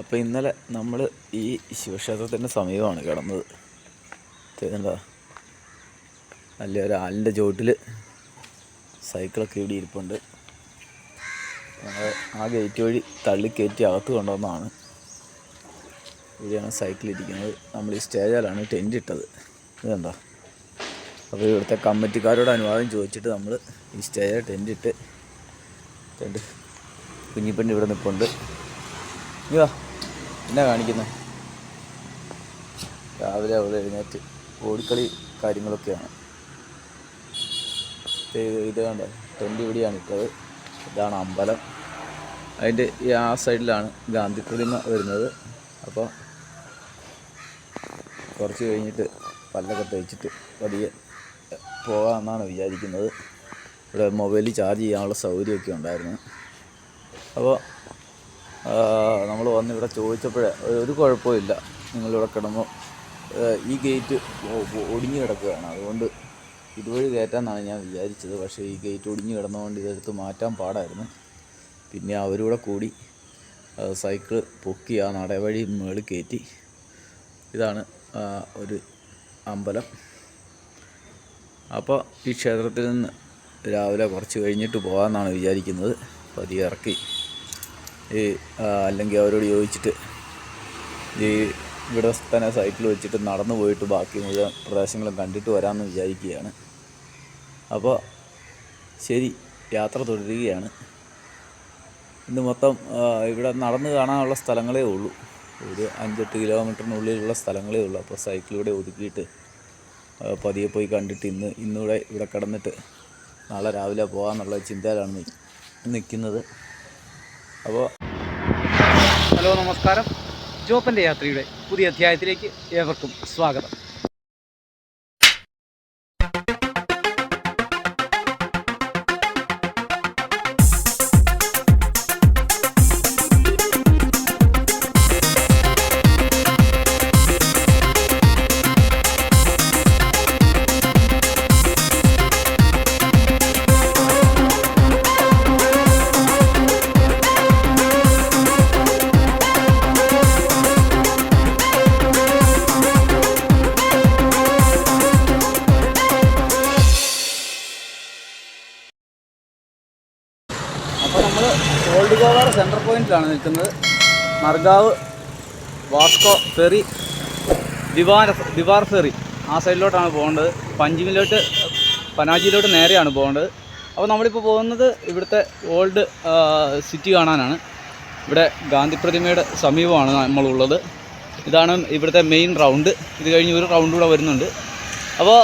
അപ്പോൾ ഇന്നലെ നമ്മൾ ഈ ശിവക്ഷേത്രത്തിന്റെ സമീപമാണ് കിടന്നത്. തരുന്നുണ്ടോ നല്ല ഒരു ആലിന്റെ ചുവട്ടിൽ സൈക്കിളൊക്കെ ഇവിടെ ഇരിപ്പുണ്ട്. ആ ഗേറ്റ് വഴി തള്ളിക്കയറ്റി അകത്ത് കൊണ്ടുവന്നതാണ്. ഇവിടെയാണ് സൈക്കിൾ ഇരിക്കുന്നത്. നമ്മൾ ഈ സ്റ്റേജിലാണ് ടെന്റ് ഇട്ടത്. ഇതുണ്ടോ അപ്പോൾ ഇവിടുത്തെ കമ്മിറ്റിക്കാരോട് അനുവാദം ചോദിച്ചിട്ട് നമ്മൾ ഈ സ്റ്റേജിൽ ടെന്റ് ഇട്ട് ടെന്റ് കുഞ്ഞിപ്പണ്ണി ഇവിടെ നിൽപ്പുണ്ട് ഇതാ എന്നാ കാണിക്കുന്നത് രാവിലെ അവൾ എഴുന്നേറ്റ് ഓടിക്കളി കാര്യങ്ങളൊക്കെയാണ്. ഇത് കണ്ടോ? ടെന്റ് ഇവിടെയാണ് ഇട്ടത്. ഇതാണ് അമ്പലം. അതിന്റെ ഈ ആ സൈഡിലാണ് ഗാന്ധി പ്രതിമ വരുന്നത്. അപ്പോൾ കുറച്ച് കഴിഞ്ഞിട്ട് പല്ലൊക്കെ തേച്ചിട്ട് പതിയെ പോകാമെന്നാണ് വിചാരിക്കുന്നത്. ഇവിടെ മൊബൈലിൽ ചാർജ് ചെയ്യാനുള്ള സൗകര്യമൊക്കെ ഉണ്ടായിരുന്നു. അപ്പോൾ നമ്മൾ വന്ന് ഇവിടെ ചോദിച്ചപ്പോഴേ ഒരു കുഴപ്പമില്ല. നിങ്ങളിവിടെ കിടന്നു. ഈ ഗേറ്റ് ഒടിഞ്ഞു കിടക്കുകയാണ്. അതുകൊണ്ട് ഇതുവഴി കയറ്റാമെന്നാണ് ഞാൻ വിചാരിച്ചത്. പക്ഷേ ഈ ഗേറ്റ് ഒടിഞ്ഞു കിടന്നുകൊണ്ട് ഇതെടുത്ത് മാറ്റാൻ പാടായിരുന്നു. പിന്നെ അവരൂടെ കൂടി സൈക്കിൾ പൊക്കി ആ നടവഴി മുകളിൽ കയറ്റി. ഇതാണ് ഒരു അമ്പലം. അപ്പോൾ ഈ ക്ഷേത്രത്തിൽ നിന്ന് രാവിലെ കുറച്ച് കഴിഞ്ഞിട്ട് പോകാമെന്നാണ് വിചാരിക്കുന്നത്. പതിയെ ഇറക്കി. ഈ അല്ലെങ്കിൽ അവരോട് ചോദിച്ചിട്ട് ഈ ഇവിടെ തന്നെ സൈക്കിൾ വെച്ചിട്ട് നടന്നു പോയിട്ട് ബാക്കി മുഴുവൻ പ്രദേശങ്ങളും കണ്ടിട്ട് വരാമെന്ന് വിചാരിക്കുകയാണ്. അപ്പോൾ ശരി യാത്ര തുടരുകയാണ്. ഇന്ന് മൊത്തം ഇവിടെ നടന്ന് കാണാനുള്ള സ്ഥലങ്ങളേ ഉള്ളൂ. ഒരു അഞ്ചെട്ട് കിലോമീറ്ററിനുള്ളിലുള്ള സ്ഥലങ്ങളേ ഉള്ളൂ. അപ്പോൾ സൈക്കിളിലൂടെ ഒതുക്കിയിട്ട് പതിയെ പോയി കണ്ടിട്ട് ഇന്ന് ഇന്നിവിടെ ഇവിടെ കിടന്നിട്ട് നാളെ രാവിലെ പോകാമെന്നുള്ള ചിന്തയിലാണ് നിൽക്കുന്നത്. അപ്പോൾ ഹലോ നമസ്കാരം. ജോപ്പന്റെ യാത്രയുടെ പുതിയ അധ്യായത്തിലേക്ക് ഏവർക്കും സ്വാഗതം. പോയിന്റിലാണ് നിൽക്കുന്നത്. Margao Vasco ferry ദിവാര Divar ferry. ആ സൈഡിലോട്ടാണ് പോകേണ്ടത്. പഞ്ചിമിലോട്ട് പനാജിയിലോട്ട് നേരെയാണ് പോകേണ്ടത്. അപ്പോൾ നമ്മളിപ്പോൾ പോകുന്നത് ഇവിടുത്തെ ഓൾഡ് സിറ്റി കാണാനാണ്. ഇവിടെ ഗാന്ധി പ്രതിമയുടെ സമീപമാണ് നമ്മളുള്ളത്. ഇതാണ് ഇവിടുത്തെ മെയിൻ റൗണ്ട്. ഇത് കഴിഞ്ഞ് ഒരു റൗണ്ട് കൂടെ വരുന്നുണ്ട്. അപ്പോൾ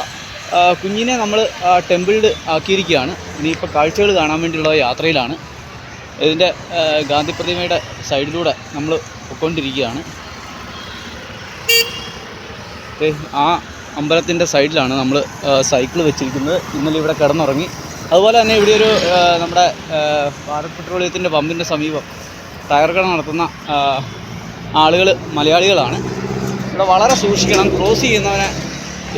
കുഞ്ഞിനെ നമ്മൾ ടെമ്പിൾഡ് ആക്കിയിരിക്കുകയാണ്. ഇനിയിപ്പോൾ കാഴ്ചകൾ കാണാൻ വേണ്ടിയുള്ള യാത്രയിലാണ്. ഇതിന്റെ ഗാന്ധി പ്രതിമയുടെ സൈഡിലൂടെ നമ്മൾ പൊയ്ക്കൊണ്ടിരിക്കുകയാണ്. ആ അമ്പലത്തിന്റെ സൈഡിലാണ് നമ്മൾ സൈക്കിൾ വെച്ചിരിക്കുന്നത്. ഇന്നലെ ഇവിടെ കിടന്നുറങ്ങി. അതുപോലെ തന്നെ ഇവിടെ ഒരു നമ്മുടെ ഭാരത് പെട്രോളിയത്തിന്റെ പമ്പിന്റെ സമീപം ടയർ കട നടത്തുന്ന ആളുകൾ മലയാളികളാണ്. ഇവിടെ വളരെ സൂക്ഷിക്കണം. ക്രോസ് ചെയ്യുന്നവനെ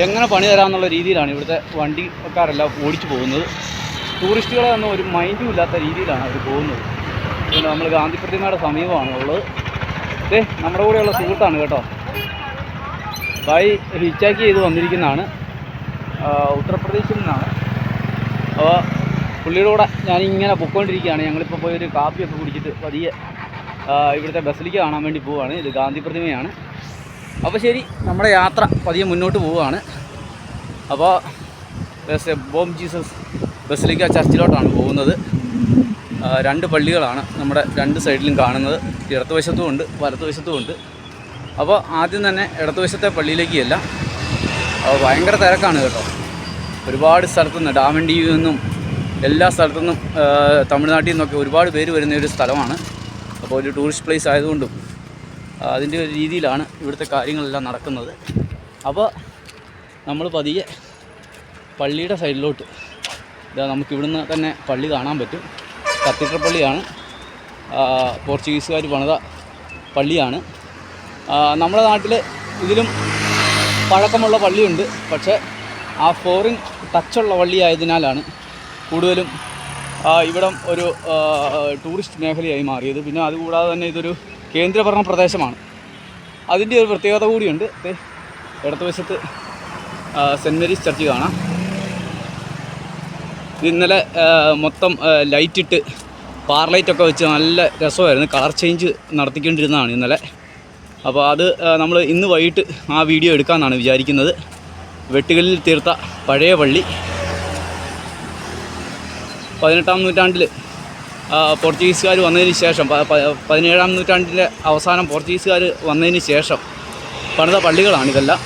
എങ്ങനെ പണി തരാമെന്നുള്ള രീതിയിലാണ് ഇവിടുത്തെ വണ്ടിക്കാരെല്ലാം ഓടിച്ചു പോകുന്നത്. ടൂറിസ്റ്റുകളെ ഒന്നും ഒരു മൈൻഡും ഇല്ലാത്ത രീതിയിലാണ് അവർ പോകുന്നത്. പിന്നെ നമ്മൾ ഗാന്ധി പ്രതിമയുടെ സമീപമാണ് ഉള്ളത് ഏ നമ്മുടെ കൂടെയുള്ള സുഹൃത്താണ് കേട്ടോ. ബൈ ഹിച്ചാക്ക് ചെയ്ത് വന്നിരിക്കുന്നതാണ്. ഉത്തർപ്രദേശിൽ നിന്നാണ്. അപ്പോൾ പുള്ളിയുടെ കൂടെ ഞാനിങ്ങനെ പൊയ്ക്കൊണ്ടിരിക്കുകയാണ്. ഞങ്ങളിപ്പോൾ പോയി ഒരു കാപ്പിയൊക്കെ കുടിച്ചിട്ട് പതിയെ ഇവിടുത്തെ ബസ്സിലേക്ക് കാണാൻ വേണ്ടി പോവുകയാണ് ഇത് ഗാന്ധി പ്രതിമയാണ് അപ്പോൾ ശരി നമ്മുടെ യാത്ര പതിയെ മുന്നോട്ട് പോവുകയാണ് അപ്പോൾ ബോം ജീസസ്. ബസിലിക്ക ചർച്ചിലോട്ടാണ് പോകുന്നത്. രണ്ട് പള്ളികളാണ് നമ്മുടെ രണ്ട് സൈഡിലും കാണുന്നത്. ഇടതുവശത്തും ഉണ്ട് വലത്തുവശത്തും ഉണ്ട്. അപ്പോൾ ആദ്യം തന്നെ ഇടതുവശത്തെ പള്ളിയിലേക്ക് അല്ല ഭയങ്കര തിരക്കാണ് കേട്ടോ. ഒരുപാട് സ്ഥലത്തുനിന്ന് ഡാമൻഡിയിൽ നിന്നും എല്ലാ സ്ഥലത്തു നിന്നും തമിഴ്നാട്ടിൽ നിന്നൊക്കെ ഒരുപാട് പേര് വരുന്ന ഒരു സ്ഥലമാണ്. അപ്പോൾ ഒരു ടൂറിസ്റ്റ് പ്ലേസ് ആയതുകൊണ്ടും അതിന്റെ ഒരു രീതിയിലാണ് ഇവിടുത്തെ കാര്യങ്ങളെല്ലാം നടക്കുന്നത്. അപ്പോൾ നമ്മൾ പതിയെ പള്ളിയുടെ സൈഡിലോട്ട് ഇതാ നമുക്ക് ഇവിടുന്ന് തന്നെ പള്ളി കാണാൻ പറ്റും. കത്തീഡ്രൽ പള്ളിയാണ്. പോർച്ചുഗീസുകാർ പണിത പള്ളിയാണ്. നമ്മുടെ നാട്ടിൽ ഇതിലും പഴക്കമുള്ള പള്ളിയുണ്ട്. പക്ഷേ ആ ഫോറിൻ ടച്ചുള്ള പള്ളി ആയതിനാലാണ് കൂടുതലും ഇവിടം ഒരു ടൂറിസ്റ്റ് മേഖലയായി മാറിയത്. പിന്നെ അതുകൂടാതെ തന്നെ ഇതൊരു കേന്ദ്രഭരണ പ്രദേശമാണ്. അതിന്റെ ഒരു പ്രത്യേകത കൂടിയുണ്ട്. ഇടതുവശത്ത് സെന്റ് മേരീസ് ചർച്ച് കാണാം. ഇന്നലെ മൊത്തം ലൈറ്റിട്ട് പാർലൈറ്റ് ലൈറ്റൊക്കെ വെച്ച് നല്ല രസമായിരുന്നു. കളർ ചേഞ്ച് നടത്തിക്കൊണ്ടിരുന്നതാണ് ഇന്നലെ. അപ്പോൾ അത് നമ്മൾ ഇന്ന് വൈകിട്ട് ആ വീഡിയോ എടുക്കാമെന്നാണ് വിചാരിക്കുന്നത്. വെട്ടുകല്ലിൽ തീർത്ത പഴയ പള്ളി. പതിനെട്ടാം നൂറ്റാണ്ടിൽ പോർച്ചുഗീസുകാർ വന്നതിന് ശേഷം പതിനേഴാം നൂറ്റാണ്ടിന്റെ അവസാനം പോർച്ചുഗീസുകാർ വന്നതിന് ശേഷം പണിത പള്ളികളാണ് ഇതെല്ലാം.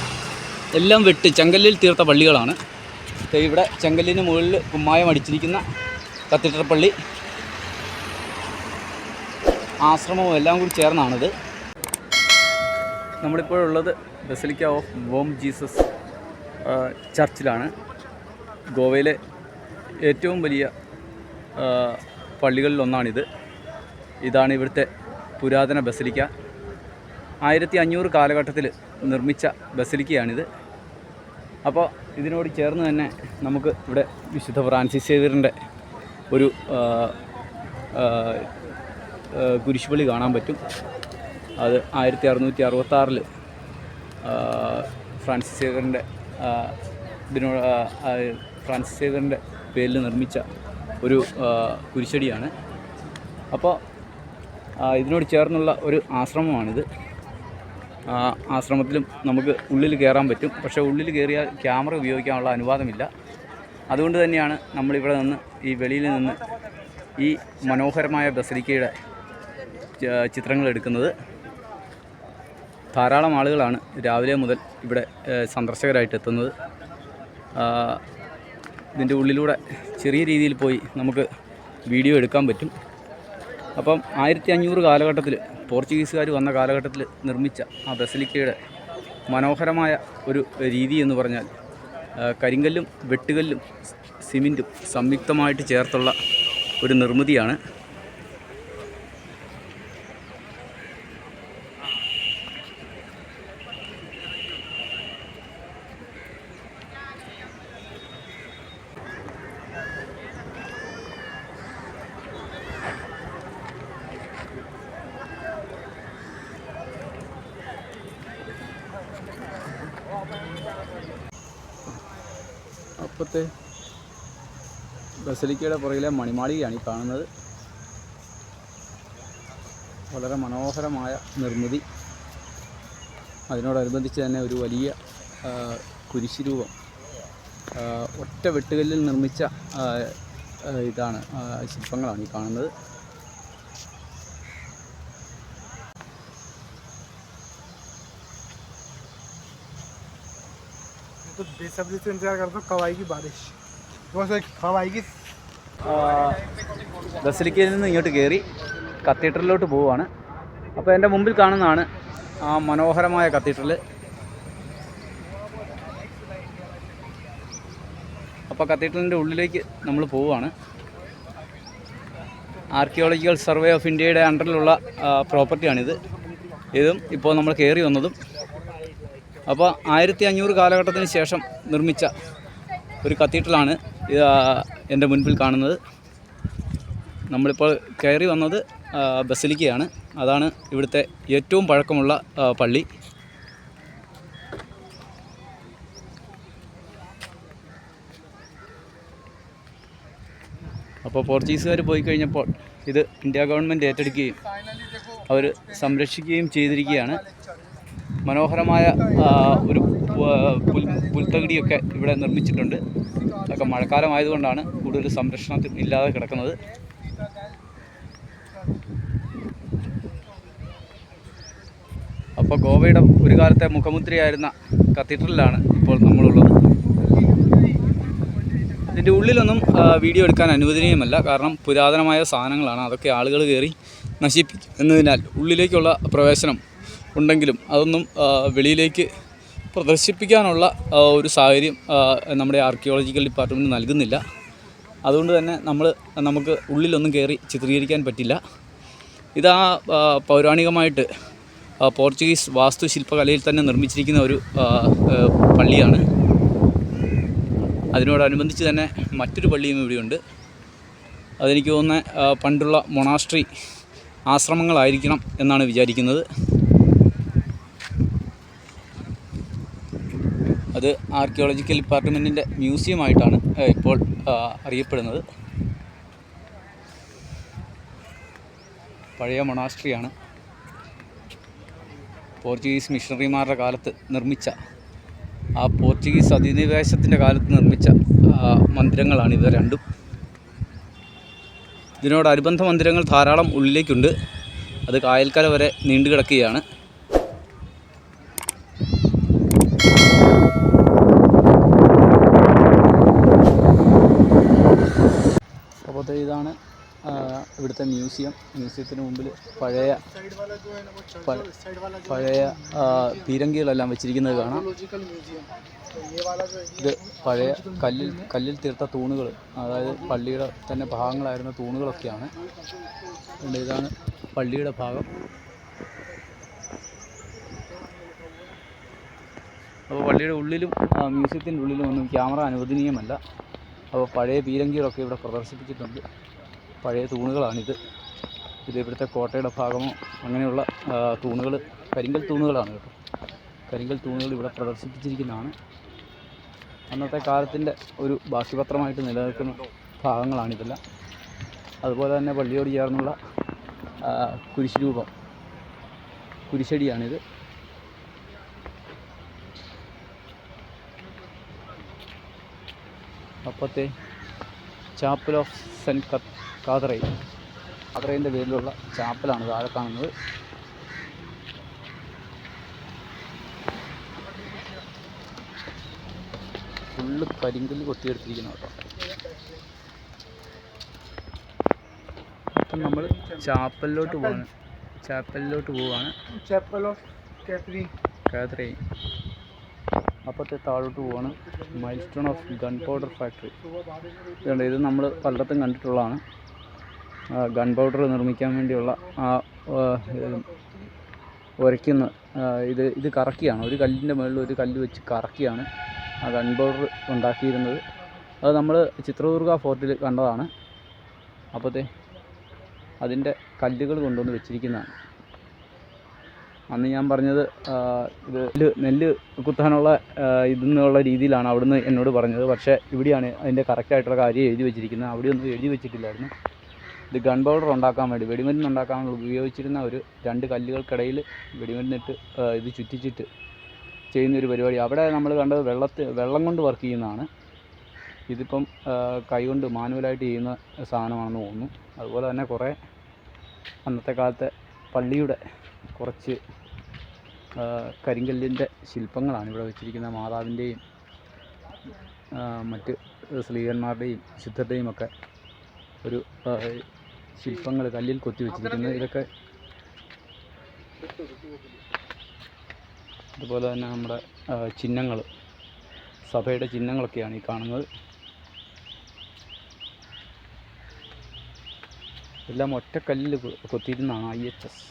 എല്ലാം വെട്ട് ചെങ്കല്ലിൽ തീർത്ത പള്ളികളാണ്. ഇവിടെ ചെങ്കല്ലിന് മുകളിൽ കുമ്മായം അടിച്ചിരിക്കുന്ന കത്തീഡ്രൽ പള്ളി ആശ്രമവും എല്ലാം കൂടി ചേർന്നാണിത്. നമ്മളിപ്പോഴുള്ളത് ബസലിക്ക ഓഫ് ബോം ജീസസ് ചർച്ചിലാണ്. ഗോവയിലെ ഏറ്റവും വലിയ പള്ളികളിലൊന്നാണിത് ഇതാണ് ഇവിടുത്തെ പുരാതന ബസലിക്ക. ആയിരത്തി അഞ്ഞൂറ് കാലഘട്ടത്തിൽ നിർമ്മിച്ച ബസലിക്കയാണിത്. അപ്പോൾ ഇതിനോട് ചേർന്ന് തന്നെ നമുക്ക് ഇവിടെ വിശുദ്ധ ഫ്രാൻസിസ് സേവിയറിന്റെ ഒരു കുരിശുപള്ളി കാണാൻ പറ്റും. അത് ആയിരത്തി അറുന്നൂറ്റി അറുപത്താറിൽ ഫ്രാൻസിസ് സേവറിന്റെ ഇതിനോട് ഫ്രാൻസിസ് സേവറിന്റെ പേരിൽ നിർമ്മിച്ച ഒരു കുരിശടിയാണ്. അപ്പോൾ ഇതിനോട് ചേർന്നുള്ള ഒരു ആശ്രമമാണിത്. ആശ്രമത്തിലും നമുക്ക് ഉള്ളിൽ കയറാൻ പറ്റും. പക്ഷേ ഉള്ളിൽ കയറിയാൽ ക്യാമറ ഉപയോഗിക്കാനുള്ള അനുവാദമില്ല. അതുകൊണ്ട് തന്നെയാണ് നമ്മളിവിടെ നിന്ന് ഈ വെളിയിൽ നിന്ന് ഈ മനോഹരമായ ബസലിക്കയുടെ ചിത്രങ്ങൾ എടുക്കുന്നത്. ധാരാളം ആളുകളാണ് രാവിലെ മുതൽ ഇവിടെ സന്ദർശകരായിട്ട് എത്തുന്നത്. ഇതിന്റെ ഉള്ളിലൂടെ ചെറിയ രീതിയിൽ പോയി നമുക്ക് വീഡിയോ എടുക്കാൻ പറ്റും. അപ്പം ആയിരത്തി അഞ്ഞൂറ് കാലഘട്ടത്തിൽ പോർച്ചുഗീസുകാർ വന്ന കാലഘട്ടത്തിൽ നിർമ്മിച്ച ആ ബസലിക്കയുടെ മനോഹരമായ ഒരു രീതി എന്ന് പറഞ്ഞാൽ കരിങ്കല്ലും വെട്ടുകല്ലും സിമെന്റും സംയുക്തമായിട്ട് ചേർത്തുള്ള ഒരു നിർമ്മിതിയാണ് അപ്പത്തെ ബസലിക്കയുടെ പുറകിലെ മണിമാളികയാണ് ഈ കാണുന്നത്. വളരെ മനോഹരമായ നിർമ്മിതി. അതിനോടനുബന്ധിച്ച് തന്നെ ഒരു വലിയ ആ, കുരിശ് രൂപം ആ, ഒറ്റ വെട്ടുകല്ലിൽ നിർമ്മിച്ച ഇതാണ് ശില്പങ്ങളാണ് ഈ കാണുന്നത്. तो बेसब्री से इंतजार करता हूँ कब आएगी बारिश बस एक कब आएगी ബസലിക്കയിൽ നിന്ന് ഇങ്ങോട്ട് കയറി കത്തീഡ്രലിലോട്ട് പോവുകയാണ് അപ്പോൾ എൻ്റെ മുമ്പിൽ കാണുന്നതാണ് ആ മനോഹരമായ കത്തീഡ്രൽ അപ്പോൾ കത്തീഡ്രലിൻ്റെ ഉള്ളിലേക്ക് നമ്മൾ പോവുകയാണ് ആർക്കിയോളജിക്കൽ സർവേ ഓഫ് ഇന്ത്യയുടെ അണ്ടറിലുള്ള പ്രോപ്പർട്ടിയാണിത് ഇതും ഇപ്പോൾ നമ്മൾ കയറി വന്നതും അപ്പോൾ ആയിരത്തി അഞ്ഞൂറ് കാലഘട്ടത്തിന് ശേഷം നിർമ്മിച്ച ഒരു കത്തീഡ്രലാണ് എന്റെ മുൻപിൽ കാണുന്നത്. നമ്മളിപ്പോൾ കയറി വന്നത് ബസലിക്കയാണ്. അതാണ് ഇവിടുത്തെ ഏറ്റവും പഴക്കമുള്ള പള്ളി. അപ്പോൾ പോർച്ചുഗീസുകാർ പോയി കഴിഞ്ഞപ്പോൾ ഇത് ഇന്ത്യ ഗവൺമെന്റ് ഏറ്റെടുക്കുകയും അവർ സംരക്ഷിക്കുകയും ചെയ്തിരിക്കുകയാണ്. മനോഹരമായ ഒരു പുൽ പുൽത്തകിടിയൊക്കെ ഇവിടെ നിർമ്മിച്ചിട്ടുണ്ട്. അതൊക്കെ മഴക്കാലമായതുകൊണ്ടാണ് കൂടുതൽ സംരക്ഷണത്തിൽ ഇല്ലാതെ കിടക്കുന്നത്. അപ്പോൾ ഗോവയുടെ ഒരു കാലത്തെ മുഖമുദ്രയായിരുന്ന കത്തീഡ്രലിലാണ് ഇപ്പോൾ നമ്മളുള്ളത്. ഇതിന്റെ ഉള്ളിലൊന്നും വീഡിയോ എടുക്കാൻ അനുവദനീയമല്ല. കാരണം പുരാതനമായ സാധനങ്ങളാണ്. അതൊക്കെ ആളുകൾ കയറി നശിപ്പിക്കും. എന്നതിനാൽ ഉള്ളിലേക്കുള്ള പ്രവേശനം ഉണ്ടെങ്കിലും അതൊന്നും വെളിയിലേക്ക് പ്രദർശിപ്പിക്കാനുള്ള ഒരു സാഹചര്യം നമ്മുടെ ആർക്കിയോളജിക്കൽ ഡിപ്പാർട്ട്മെന്റ് നൽകുന്നില്ല. അതുകൊണ്ട് തന്നെ നമ്മൾ നമുക്ക് ഉള്ളിലൊന്നും കയറി ചിത്രീകരിക്കാൻ പറ്റില്ല. ഇതാ ആ, പൗരാണികമായിട്ട് പോർച്ചുഗീസ് വാസ്തുശില്പകലയിൽ തന്നെ നിർമ്മിച്ചിരിക്കുന്ന ഒരു പള്ളിയാണ്. അതിനോടനുബന്ധിച്ച് തന്നെ മറ്റൊരു പള്ളിയും ഇവിടെയുണ്ട്. അതെനിക്ക് തോന്നുന്ന പണ്ടുള്ള മൊണാസ്ട്രി ആശ്രമങ്ങളായിരിക്കണം എന്നാണ് വിചാരിക്കുന്നത്. അത് ആർക്കിയോളജിക്കൽ ഡിപ്പാർട്ട്മെന്റിന്റെ മ്യൂസിയമായിട്ടാണ് ഇപ്പോൾ അറിയപ്പെടുന്നത്. പഴയ മൊണാസ്ട്രിയാണ് പോർച്ചുഗീസ് മിഷണറിമാരുടെ കാലത്ത് നിർമ്മിച്ച ആ പോർച്ചുഗീസ് അധിനിവേശത്തിന്റെ കാലത്ത് നിർമ്മിച്ച മന്ദിരങ്ങളാണ് ഇവ രണ്ടും. ഇതിനോടനുബന്ധ മന്ദിരങ്ങൾ ധാരാളം ഉള്ളിലേക്കുണ്ട്. അത് കായൽക്കര വരെ നീണ്ടു കിടക്കുകയാണ് ഇവിടുത്തെ ഇതാണ് ഇവിടുത്തെ മ്യൂസിയം. മ്യൂസിയത്തിന് മുമ്പിൽ പഴയ പഴയ പീരങ്കികളെല്ലാം വെച്ചിരിക്കുന്നത് കാണാം. ഇത് പഴയ കല്ലിൽ കല്ലിൽ തീർത്ത തൂണുകൾ അതായത് പള്ളിയുടെ തന്നെ ഭാഗങ്ങളായിരുന്ന തൂണുകളൊക്കെയാണ്. ഇതാണ് പള്ളിയുടെ ഭാഗം. അപ്പോൾ പള്ളിയുടെ ഉള്ളിലും മ്യൂസിയത്തിന്റെ ഉള്ളിലും ഒന്നും ക്യാമറ അനുവദനീയമല്ല. അപ്പോൾ പഴയ പീരങ്കികളൊക്കെ ഇവിടെ പ്രദർശിപ്പിച്ചിട്ടുണ്ട്. പഴയ തൂണുകളാണിത്. ഇത് ഇവിടുത്തെ കോട്ടയുടെ ഭാഗമോ അങ്ങനെയുള്ള തൂണുകൾ കരിങ്കൽ തൂണുകളാണ് കേട്ടോ. കരിങ്കൽ തൂണുകൾ ഇവിടെ പ്രദർശിപ്പിച്ചിരിക്കുന്നതാണ്. അന്നത്തെ കാലത്തിന്റെ ഒരു ബാക്കിപത്രമായിട്ട് നിലനിൽക്കുന്ന ഭാഗങ്ങളാണിതെല്ലാം അതുപോലെ തന്നെ പള്ളിയോട് ചേർന്നുള്ള ആ, കുരിശ് രൂപം. കുരിശടിയാണിത്. അപ്പത്തെ ചാപ്പൽ ഓഫ് സെന്റ് കാതറൈ. കാതറൈന്റെ പേരിലുള്ള ചാപ്പലാണ് താഴെ കാണുന്നത്. ഫുള്ള് കരിങ്കൽ കൊത്തിയെടുത്തിരിക്കുന്നു കേട്ടോ. നമ്മൾ ചാപ്പലിലോട്ട് പോവാണ്. ചാപ്പലിലോട്ട് പോവാണ്. Chapel of Catherine. അപ്പത്തെ താഴോട്ട് പോവാണ് milestone of gunpowder factory. ഇതുണ്ട് ഇത് നമ്മൾ പലയിടത്തും കണ്ടിട്ടുള്ളതാണ്. ഗൺ പൗഡർ നിർമ്മിക്കാൻ വേണ്ടിയുള്ള ആ, ഉരയ്ക്കുന്ന ഇത് ഇത് കറക്കിയാണ്. ഒരു കല്ലിന്റെ മുകളിൽ ഒരു കല്ല് വെച്ച് കറക്കിയാണ് ആ ഗൺ പൗഡർ ഉണ്ടാക്കിയിരുന്നത്. അത് നമ്മൾ ചിത്രദുർഗ ഫോർട്ടിൽ കണ്ടതാണ്. അപ്പോഴത്തെ അതിന്റെ കല്ലുകൾ കൊണ്ടുവന്ന് വെച്ചിരിക്കുന്നതാണ്. അന്ന് ഞാൻ പറഞ്ഞത് ഇത് നെല്ല് കുത്താനുള്ള ഇതെന്നുള്ള രീതിയിലാണ് അവിടുന്ന് എന്നോട് പറഞ്ഞത്. പക്ഷേ ഇവിടെയാണ് അതിന്റെ കറക്റ്റായിട്ടുള്ള കാര്യം എഴുതി വെച്ചിരിക്കുന്നത്. അവിടെയൊന്നും എഴുതി വെച്ചിട്ടില്ലായിരുന്നു. ഇത് ഗൺ പൗഡർ ഉണ്ടാക്കാൻ വേണ്ടി വെടിമരുന്ന് ഉണ്ടാക്കാൻ ഉപയോഗിച്ചിരുന്ന ഒരു രണ്ട് കല്ലുകൾക്കിടയിൽ വെടിമരുന്നിട്ട് ഇത് ചുറ്റിച്ചിട്ട് ചെയ്യുന്ന ഒരു പരിപാടി. അവിടെ നമ്മൾ കണ്ടത് വെള്ളത്തിൽ വെള്ളം കൊണ്ട് വർക്ക് ചെയ്യുന്നതാണ്. ഇതിപ്പം കൈകൊണ്ട് മാനുവലായിട്ട് ചെയ്യുന്ന സാധനമാണെന്ന് തോന്നുന്നു. അതുപോലെ തന്നെ കുറേ അന്നത്തെ കാലത്തെ പള്ളിയുടെ കുറച്ച് കരിങ്കല്ലിന്റെ ശില്പങ്ങളാണ് ഇവിടെ വെച്ചിരിക്കുന്ന മാതാവിന്റെയും മറ്റ് സ്ത്രീകന്മാരുടെയും ശുദ്ധരുടെയും ഒക്കെ ഒരു ശില്പങ്ങൾ കല്ലിൽ കൊത്തി വെച്ചിരിക്കുന്നത് ഇതൊക്കെ അതുപോലെ തന്നെ നമ്മുടെ ചിഹ്നങ്ങൾ സഭയുടെ ചിഹ്നങ്ങളൊക്കെയാണ് ഈ കാണുന്നത്. എല്ലാം ഒറ്റക്കല്ലിൽ കൊത്തിയിരുന്ന ഐ എച്ച് എസ്.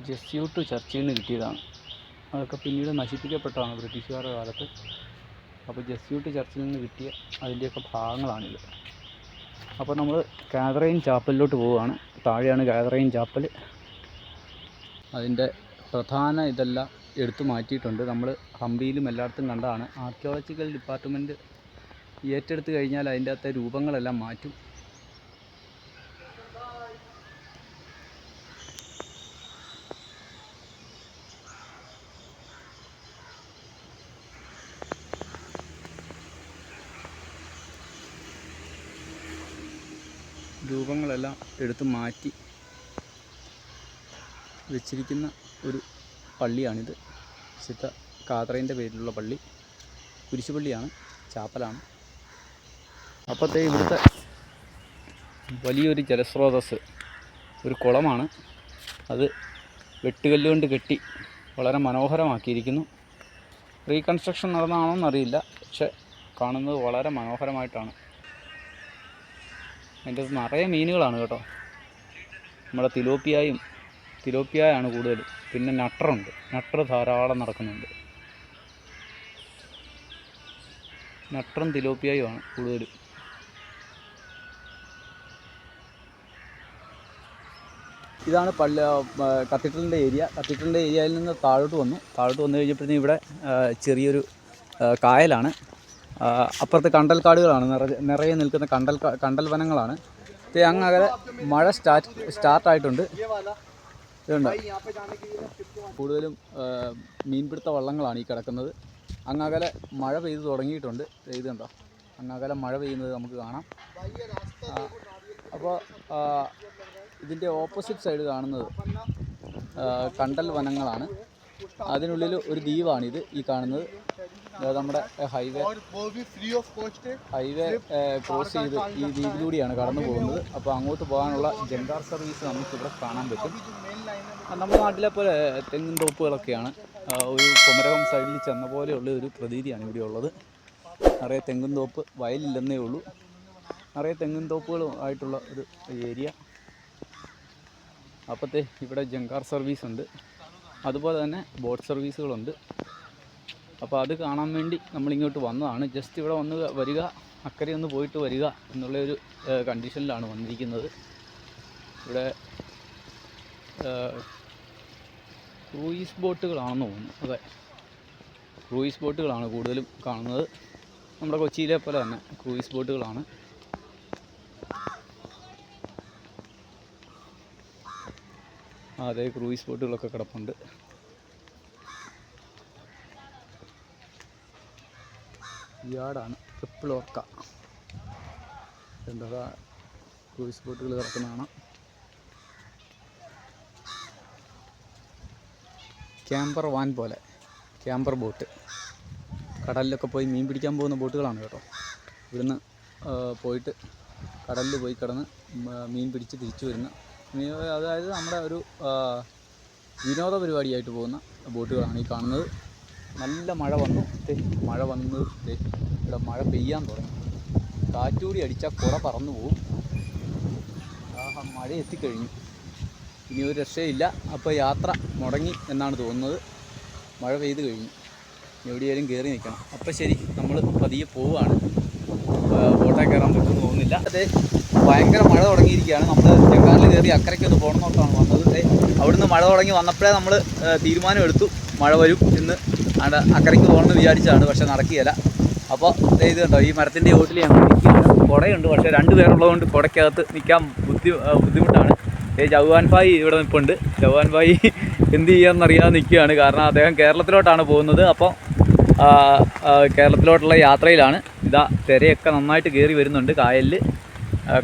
ജെസ്യൂട്ട് ചർച്ചിൽ നിന്ന് കിട്ടിയതാണ്. അതൊക്കെ പിന്നീട് നശിപ്പിക്കപ്പെട്ടതാണ് ബ്രിട്ടീഷുകാരുടെ കാലത്ത്. അപ്പോൾ ജെസ്യൂട്ട് ചർച്ചിൽ നിന്ന് കിട്ടിയ അതിന്റെയൊക്കെ ഭാഗങ്ങളാണിത്. അപ്പോൾ നമ്മൾ കാതറൈൻ ചാപ്പലിലോട്ട് പോവുകയാണ്. താഴെയാണ് കാതറൈൻ ചാപ്പൽ അതിന്റെ പ്രധാന ഇതെല്ലാം എടുത്തു മാറ്റിയിട്ടുണ്ട്. നമ്മൾ ഹംപിയിലും എല്ലായിടത്തും കണ്ടതാണ്. ആർക്കിയോളജിക്കൽ ഡിപ്പാർട്ട്മെന്റ് ഏറ്റെടുത്ത് കഴിഞ്ഞാൽ അതിന്റെ അകത്തെ രൂപങ്ങളെല്ലാം മാറ്റും. രൂപങ്ങളെല്ലാം എടുത്തു മാറ്റി വെച്ചിരിക്കുന്ന ഒരു പള്ളിയാണിത്. വിശുദ്ധ കാത്രേന്റെ പേരിലുള്ള പള്ളി. കുരിശുപള്ളിയാണ് ചാപ്പലാണ്. അപ്പോഴത്തെ ഇവിടുത്തെ വലിയൊരു ജലസ്രോതസ് ഒരു കുളമാണ്. അത് വെട്ടുകല്ലുകൊണ്ട് കെട്ടി വളരെ മനോഹരമാക്കിയിരിക്കുന്നു. റീകൺസ്ട്രക്ഷൻ നടന്നാണോ എന്നറിയില്ല പക്ഷെ കാണുന്നത് വളരെ മനോഹരമായിട്ടാണ്. അതിന്റെ നിറയെ മീനുകളാണ് കേട്ടോ. നമ്മുടെ തിലോപ്പിയായും തിലോപ്പിയാണ് കൂടുതൽ. പിന്നെ നട്ടറുണ്ട് നട്ടർ ധാരാളം നടക്കുന്നുണ്ട്. നട്ടറും തിലോപ്പിയായുമാണ് കൂടുതലും ഇതാണ് പള്ളി കത്തീഡ്രലിന്റെ ഏരിയ. കത്തീഡ്രലിന്റെ ഏരിയയിൽ നിന്ന് താഴോട്ട് വന്നു. താഴോട്ട് വന്നു കഴിഞ്ഞപ്പോഴത്തേക്കും ഇവിടെ ചെറിയൊരു കായലാണ്. അപ്പുറത്ത് കണ്ടൽ കാടുകളാണ് നിറയെ നിറയെ നിൽക്കുന്ന കണ്ടൽ കണ്ടൽ വനങ്ങളാണ് അങ്ങനെ മഴ സ്റ്റാർട്ട് സ്റ്റാർട്ടായിട്ടുണ്ട്. ഇതുണ്ട്? കൂടുതലും മീൻപിടുത്ത വള്ളങ്ങളാണ് ഈ കിടക്കുന്നത്. അങ്ങാകലെ മഴ പെയ്ത് തുടങ്ങിയിട്ടുണ്ട്. ഇതുണ്ടോ? അങ്ങാകലെ മഴ പെയ്യുന്നത് നമുക്ക് കാണാം. അപ്പോൾ ഇതിന്റെ ഓപ്പോസിറ്റ് സൈഡ് കാണുന്നത് കണ്ടൽ വനങ്ങളാണ്. അതിനുള്ളിൽ ഒരു ദ്വീപാണിത് ഈ കാണുന്നത്. നമ്മുടെ ഹൈവേ ഹൈവേ ക്രോസ് ചെയ്ത് ഈ ദ്വീപിലൂടെയാണ് കടന്നു പോകുന്നത്. അപ്പോൾ അങ്ങോട്ട് പോകാനുള്ള ജെൻഡാർ സർവീസ് നമുക്ക് ഇവിടെ കാണാൻ പറ്റും. നമ്മുടെ നാട്ടിലെ പോലെ തെങ്ങിൻ തോപ്പുകളൊക്കെയാണ്. ഒരു കുമരകം സൈഡിൽ ചെന്ന പോലെയുള്ള ഒരു പ്രതീതിയാണ് ഇവിടെ ഉള്ളത്. നിറയെ തെങ്ങിൻ തോപ്പ് വയലില്ലെന്നേ ഉള്ളൂ. നിറയെ തെങ്ങിൻ തോപ്പുകളും ആയിട്ടുള്ള ഒരു ഏരിയ. അപ്പത്തെ ഇവിടെ ജങ്കാർ സർവീസ് ഉണ്ട്. അതുപോലെ തന്നെ ബോട്ട് സർവീസുകളുണ്ട് അപ്പോൾ അത് കാണാൻ വേണ്ടി നമ്മളിങ്ങോട്ട് വന്നതാണ്. ജസ്റ്റ് ഇവിടെ വന്ന് വരിക അക്കരെ ഒന്ന് പോയിട്ട് വരിക എന്നുള്ള ഒരു കണ്ടീഷനിലാണ് വന്നിരിക്കുന്നത്. ഇവിടെ ക്രൂയിസ് ബോട്ടുകളാണെന്ന് തോന്നുന്നു. അതെ. ക്രൂയിസ് ബോട്ടുകളാണ് കൂടുതലും കാണുന്നത്. നമ്മുടെ കൊച്ചിയിലെ പോലെ തന്നെ ക്രൂയിസ് ബോട്ടുകളാണ്. അതെ ക്രൂയിസ് ബോട്ടുകളൊക്കെ കിടപ്പുണ്ട്. യാർഡാണ് ട്രിപ്പിൾ ഓർക്ക. എന്താ ക്രൂയിസ് ബോട്ടുകൾ കിടക്കുന്നതാണ്. ക്യാമ്പർ വാൻ പോലെ. Camper boat. കടലിലൊക്കെ പോയി മീൻ പിടിക്കാൻ പോകുന്ന ബോട്ടുകളാണ് കേട്ടോ. ഇവിടുന്ന് പോയിട്ട് കടലിൽ പോയി കിടന്ന് മീൻ പിടിച്ച് തിരിച്ചു വരുന്ന അതായത് നമ്മുടെ ഒരു വിനോദ പരിപാടിയായിട്ട് പോകുന്ന ബോട്ടുകളാണ് ഈ കാണുന്നത്. നല്ല മഴ വന്നു. മഴ വന്ന് ഇവിടെ മഴ പെയ്യാൻ തുടങ്ങി. കാറ്റൂടി അടിച്ചാൽ കുട പറന്നു പോകും മഴ എത്തിക്കഴിഞ്ഞു. ഇനി ഒരു രക്ഷയില്ല. അപ്പോൾ യാത്ര മുടങ്ങി എന്നാണ് തോന്നുന്നത്. മഴ പെയ്ത് കഴിഞ്ഞു. എവിടെയായാലും കയറി നിൽക്കണം. അപ്പോൾ ശരി നമ്മൾ പതിയെ പോവുകയാണ്. ബോട്ടേ കയറാൻ പറ്റുമെന്ന് തോന്നുന്നില്ല. അതെ ഭയങ്കര മഴ തുടങ്ങിയിരിക്കുകയാണ്. നമ്മൾ ചെക്കാറിൽ കയറി അക്കരയ്ക്ക് ഒന്ന് പോകണം നോക്കാണ് വന്നത്. അവിടുന്ന് മഴ തുടങ്ങി വന്നപ്പോഴേ നമ്മൾ തീരുമാനം എടുത്തു മഴ വരും എന്ന്. അക്കരയ്ക്ക് പോകണമെന്ന് വിചാരിച്ചതാണ് പക്ഷെ നടക്കുകയില്ല. അപ്പോൾ ഇത് കണ്ടോ ഈ മരത്തിന്റെ ഓട്ടിൽ ഞങ്ങൾ കുടയുണ്ട് പക്ഷേ രണ്ട് പേരുള്ളതുകൊണ്ട് കുടയ്ക്കകത്ത് നിൽക്കാൻ ബുദ്ധി ബുദ്ധിമുട്ടാണ്. ജവാൻ ഭായി ഇവിടെ നിൽപ്പുണ്ട് ജവാൻ ഭായി എന്ത് ചെയ്യാമെന്നറിയാതെ നിൽക്കുകയാണ്. കാരണം അദ്ദേഹം കേരളത്തിലോട്ടാണ് പോകുന്നത്. അപ്പോൾ കേരളത്തിലോട്ടുള്ള യാത്രയിലാണ്. ഇതാ തിരയൊക്കെ നന്നായിട്ട് കയറി വരുന്നുണ്ട്. കായലിൽ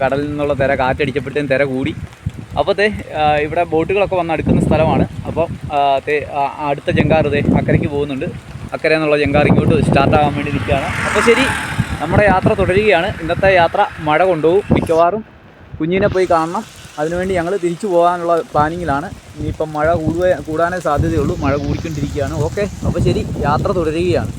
കടലിൽ നിന്നുള്ള തിര കാറ്റടിച്ചപ്പോഴത്തേക്കും തിര കൂടി. അപ്പോൾ തേ ഇവിടെ ബോട്ടുകളൊക്കെ വന്ന് അടുക്കുന്ന സ്ഥലമാണ്. അപ്പോൾ ആ, തേ അടുത്ത ജങ്കാർ തേ അക്കരയ്ക്ക് പോകുന്നുണ്ട്. അക്കര എന്നുള്ള ജങ്കാർ ഇങ്ങോട്ട് സ്റ്റാർട്ട് ആകാൻ വേണ്ടി നിൽക്കുകയാണ്. അപ്പോൾ ശരി നമ്മുടെ യാത്ര തുടരുകയാണ്. ഇന്നത്തെ യാത്ര മഴ കൊണ്ടുപോകും. മിക്കവാറും കുഞ്ഞിനെ പോയി കാണണം. അതിനുവേണ്ടി ഞങ്ങൾ തിരിച്ചു പോകാനുള്ള പ്ലാനിങ്ങിലാണ്. ഇനിയിപ്പം മഴ കൂടുക കൂടാനേ സാധ്യതയുള്ളൂ. മഴ കൂടിക്കൊണ്ടിരിക്കുകയാണ്. ഓക്കെ. അപ്പോൾ ശരി. യാത്ര തുടരുകയാണ്.